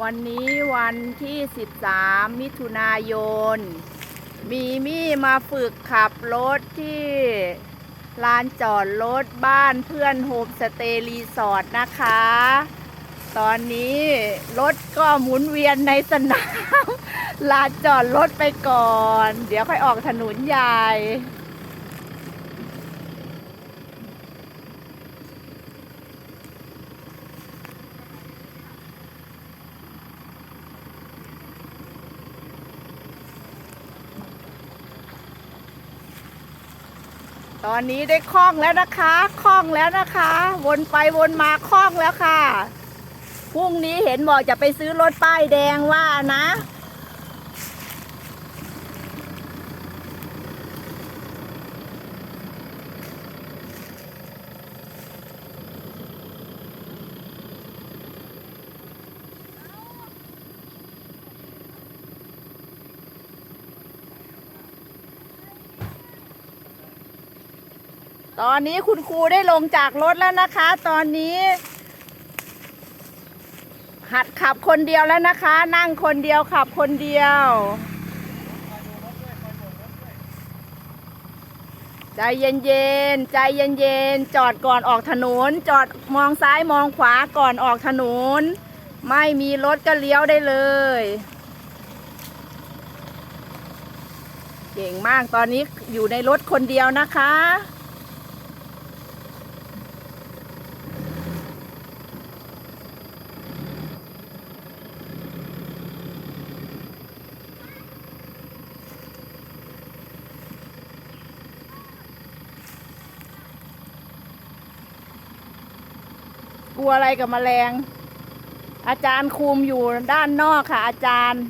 วันนี้วันที่ 13 มิถุนายน มีมี่มาฝึกขับรถที่ลานจอดรถบ้านเพื่อนโฮมสเตย์รีสอร์ทนะคะ ตอนนี้รถก็หมุนเวียนในสนาม ลานจอดรถไปก่อน เดี๋ยวค่อยออกถนนใหญ่ ตอนนี้ได้คล้องแล้วนะคะคล้องแล้วนะคะ วนไปวนมาคล้องแล้วค่ะพรุ่งนี้เห็นบอกจะไปซื้อรถป้ายแดงว่านะ ตอนนี้คุณครูได้ลงจากรถแล้วนะคะ ตอนนี้ หัดขับคนเดียวแล้วนะคะ นั่งคนเดียวขับคนเดียวใจเย็นๆใจเย็นๆจอดก่อนออกถนน จอดมองซ้ายมองขวาก่อนออกถนน ไม่มีรถก็เลี้ยวได้เลยเก่งมากตอนนี้อยู่ในรถคนเดียวนะคะ กลัวอะไรกับแมลง อาจารย์คุมอยู่ด้านนอกค่ะ อาจารย์